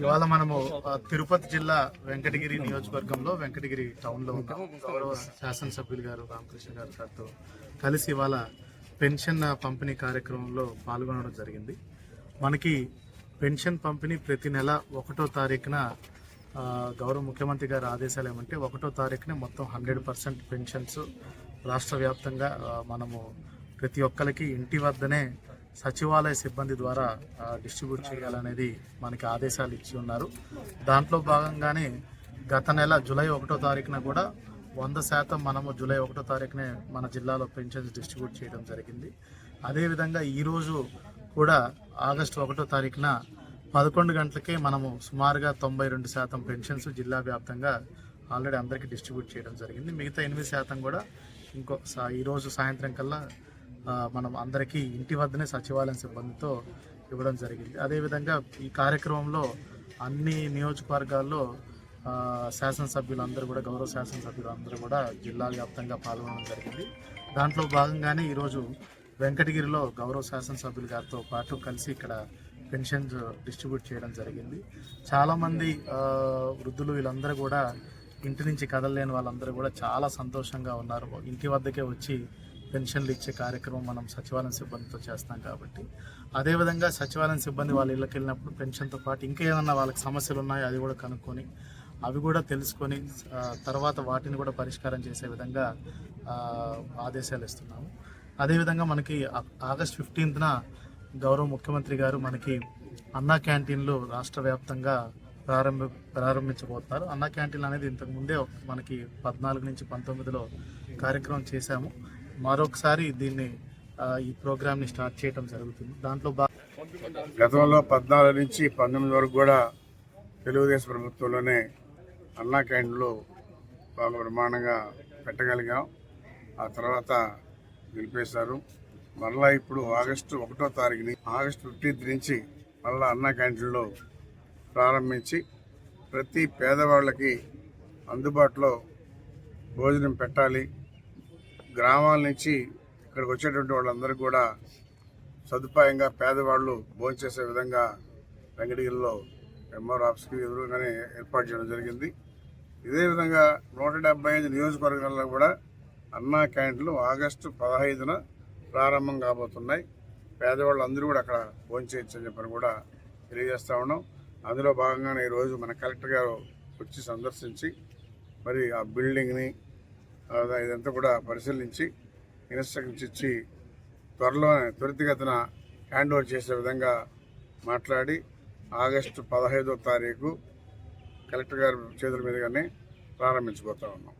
ఇవాళ మనము తిరుపతి జిల్లా వెంకటగిరి నియోజకవర్గంలో వెంకటగిరి టౌన్లో ఉన్నాం. గౌరవ శాసనసభ్యులు గారు రామకృష్ణ గారు గారితో కలిసి ఇవాళ పెన్షన్ పంపిణీ కార్యక్రమంలో పాల్గొనడం జరిగింది. మనకి పెన్షన్ పంపిణీ ప్రతి నెల ఒకటో తారీఖున గౌరవ ముఖ్యమంత్రి గారి ఆదేశాలు ఏమంటే ఒకటో తారీఖున మొత్తం హండ్రెడ్ పర్సెంట్ పెన్షన్స్ రాష్ట్ర వ్యాప్తంగా మనము ప్రతి ఒక్కరికి ఇంటి వద్దనే సచివాలయ సిబ్బంది ద్వారా డిస్ట్రిబ్యూట్ చేయాలనేది మనకి ఆదేశాలు ఇచ్చి ఉన్నారు. దాంట్లో భాగంగానే గత నెల జూలై ఒకటో తారీఖున కూడా వంద శాతం మనము జూలై ఒకటో తారీఖునే మన జిల్లాలో పెన్షన్స్ డిస్ట్రిబ్యూట్ చేయడం జరిగింది. అదేవిధంగా ఈరోజు కూడా ఆగస్టు ఒకటో తారీఖున పదకొండు గంటలకే మనము సుమారుగా తొంభై రెండు శాతం పెన్షన్స్ జిల్లా వ్యాప్తంగా ఆల్రెడీ అందరికీ డిస్ట్రిబ్యూట్ చేయడం జరిగింది. మిగతా ఎనిమిది శాతం కూడా ఇంకో ఈరోజు సాయంత్రం కల్లా మనం అందరికీ ఇంటి వద్దనే సచివాలయం సిబ్బందితో ఇవ్వడం జరిగింది. అదేవిధంగా ఈ కార్యక్రమంలో అన్ని నియోజకవర్గాల్లో ఆ, శాసనసభ్యులు అందరూ కూడా గౌరవ శాసనసభ్యులు అందరూ కూడా జిల్లా వ్యాప్తంగా పాల్గొనడం జరిగింది. దాంట్లో భాగంగానే ఈరోజు వెంకటగిరిలో గౌరవ శాసనసభ్యులు గారితో పాటు కలిసి ఇక్కడ పెన్షన్స్ డిస్ట్రిబ్యూట్ చేయడం జరిగింది. చాలామంది వృద్ధులు వీళ్ళందరూ కూడా ఇంటి నుంచి కదలలేని వాళ్ళందరూ కూడా చాలా సంతోషంగా ఉన్నారు. ఇంటి వద్దకే వచ్చి పెన్షన్లు ఇచ్చే కార్యక్రమం మనం సచివాలయం సిబ్బందితో చేస్తాం కాబట్టి. అదేవిధంగా సచివాలయం సిబ్బంది వాళ్ళ ఇళ్ళకి వెళ్ళినప్పుడు పెన్షన్తో పాటు ఇంకా ఏమన్నా వాళ్ళకి సమస్యలు ఉన్నాయో అది కూడా కనుక్కొని అవి కూడా తెలుసుకొని తర్వాత వాటిని కూడా పరిష్కారం చేసే విధంగా ఆదేశాలు ఇస్తున్నాము. అదేవిధంగా మనకి ఆగస్ట్ ఫిఫ్టీన్త్న గౌరవ ముఖ్యమంత్రి గారు మనకి అన్నా క్యాంటీన్లు రాష్ట్ర వ్యాప్తంగా ప్రారంభ ప్రారంభించబోతున్నారు. అన్నా క్యాంటీన్ అనేది ఇంతకు ముందే మనకి పద్నాలుగు నుంచి పంతొమ్మిదిలో కార్యక్రమం చేశాము. మరొకసారి దీన్ని ఈ ప్రోగ్రామ్ని స్టార్ట్ చేయడం జరుగుతుంది. దాంట్లో బా గతంలో పద్నాలుగు నుంచి పంతొమ్మిది వరకు కూడా తెలుగుదేశం ప్రభుత్వంలోనే అన్నా క్యాంటీన్లో బాగా బ్రహ్మాండంగా పెట్టగలిగాం. ఆ తర్వాత నిలిపేశారు. మరలా ఇప్పుడు ఆగస్టు ఒకటో తారీఖుని ఆగస్టు ఫిఫ్టీన్త్ నుంచి మళ్ళా అన్నా క్యాంటీన్లో ప్రారంభించి ప్రతి పేదవాళ్ళకి అందుబాటులో భోజనం పెట్టాలి. గ్రామాల నుంచి ఇక్కడికి వచ్చేటువంటి వాళ్ళందరూ కూడా సదుపాయంగా పేదవాళ్ళు భోంచేసే విధంగా వెంకటగిరిలో ఎంఆర్ ఆఫీస్కి ఎదురుగానే ఏర్పాటు చేయడం జరిగింది. ఇదే విధంగా నూట డెబ్బై ఐదు నియోజకవర్గాల్లో కూడా అన్నా క్యాంటీన్లు ఆగస్టు పదహైదున ప్రారంభం కాబోతున్నాయి. పేదవాళ్ళు అందరూ కూడా అక్కడ భోంచేయచ్చు అని చెప్పని కూడా తెలియజేస్తూ ఉన్నాం. అందులో భాగంగానే ఈరోజు మన కలెక్టర్ గారు వచ్చి సందర్శించి మరి ఆ బిల్డింగ్ని ఇదంతా కూడా పరిశీలించి ఇన్స్ట్రక్షన్స్ ఇచ్చి త్వరలోనే త్వరితగతిన హ్యాండ్ ఓవర్ చేసే విధంగా మాట్లాడి ఆగస్టు పదహైదో తారీఖు కలెక్టర్ గారి చేతుల మీదుగానే ప్రారంభించబోతా ఉన్నాం.